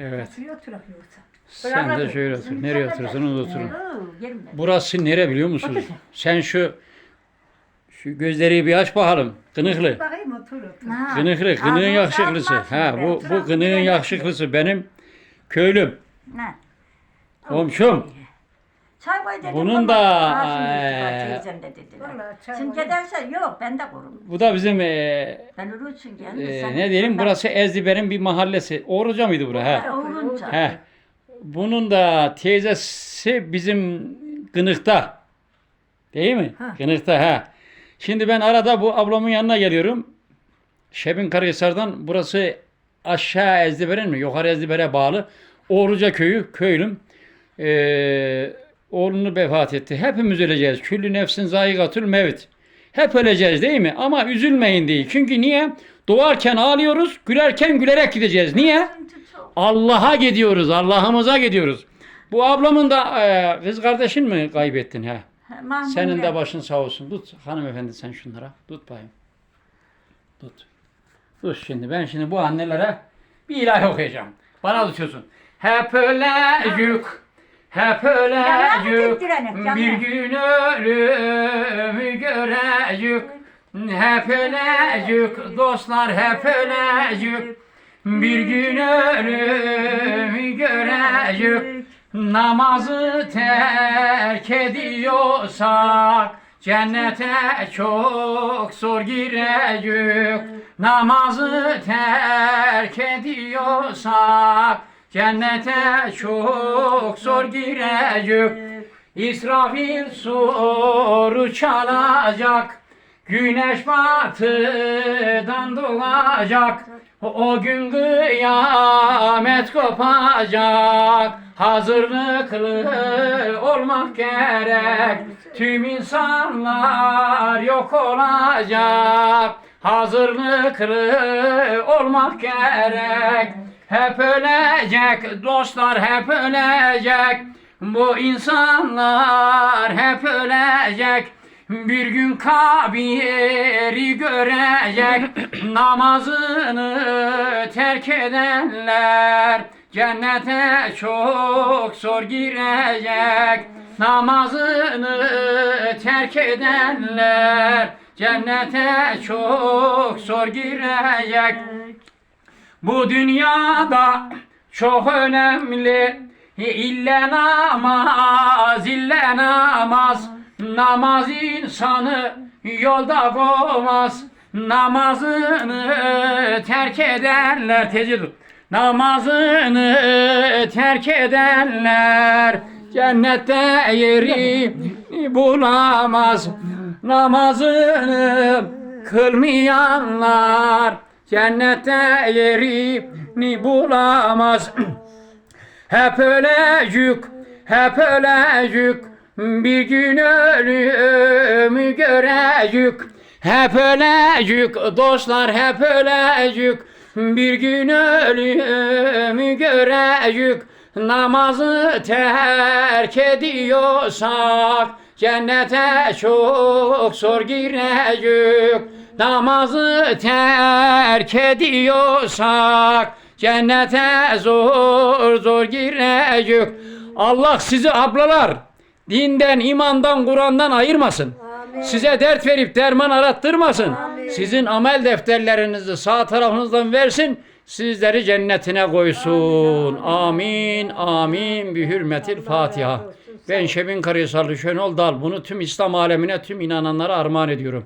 Evet. Şuraya oturak yoksa. Sen de şöyle otur. Nereye oturursan orada oturun. Yerim ben. Burası nere biliyor musunuz? Sen şu şu gözleri bir aç bakalım. Kınıklı. Bakayım otur otur. Ha, Kınıklı, kınığın ağzını yakışıklısı. Ha bu bu kınığın yakışıklısı benim köylüm, Ne? komşum. Çay koy dedim. Bunun da, yuttu, teyzem de dediler. Vallahi çay Sen var. gidersen yok ben de korum. Bu da bizim e, Ben ölürsün gelin. e, ne diyelim burası Ezdiber'in bir mahallesi. Oğruca mıydı bura? He. Oğlunca. He. Bunun da teyzesi bizim Kınık'ta. Değil mi? Ha. Kınık'ta ha. Şimdi ben arada bu ablamın yanına geliyorum. Şebin Karahisar'dan burası aşağı Ezdiber'in mi? Yukarı Ezdiber'e bağlı. Oğruca köyü, köylüm. Ee, oğlunu vefat etti. Hepimiz öleceğiz. Küllü nefsin zayikatül mevt. Hep öleceğiz değil mi? Ama üzülmeyin değil. Çünkü niye? Doğarken ağlıyoruz, gülerken gülerek gideceğiz. Niye? Allah'a gidiyoruz, Allah'ımıza gidiyoruz. Bu ablamın da e, kız kardeşin mi kaybettin ha? Senin de başın sağ olsun. Tut hanımefendi sen şunlara. Tut bayım. Tut. Tut şimdi. Ben şimdi bu annelere bir ilahi okuyacağım. Bana tutuyorsun. Hep ölecek. Hep yalan? Bir gün ölümü görecek. Hep ölecek. Dostlar hep ölecek. Bir gün ölümü görecek. Namazı terk ediyorsak cennete çok zor girecek. Namazı terk ediyorsak cennete çok zor girecek. İsrafil soru çalacak. Güneş batıdan doğacak. O gün kıyamet kopacak. Hazırlıklı olmak gerek. Tüm insanlar yok olacak. Hazırlıklı olmak gerek. Hep ölecek dostlar hep ölecek. Bu insanlar hep ölecek. Bir gün kabiri görecek namazını terk edenler cennete çok zor girecek namazını terk edenler cennete çok zor girecek bu dünyada çok önemli. İlle namaz ille namaz. Namaz insanı yolda koymaz namazını terk edenler tezi namazını terk edenler cennette yeri bulamaz. Namazını kılmayanlar cennette yerini bulamaz hep ölecek, hep ölecek. Bir gün ölümü görecek. Hep ölecek, dostlar hep ölecek. Bir gün ölümü görecek. Namazı terk ediyorsak cennete çok zor girecek. Namazı terk ediyorsak Cennete zor zor girecek. Allah sizi ablalar dinden, imandan, Kur'an'dan ayırmasın. Size dert verip derman arattırmasın. Sizin amel defterlerinizi sağ tarafınızdan versin. Sizleri cennetine koysun. Amin, amin. Bi hürmetil Fatiha. Ben Şebin Karahisarlı Şönol Dal. Bunu tüm İslam alemine, tüm inananlara armağan ediyorum.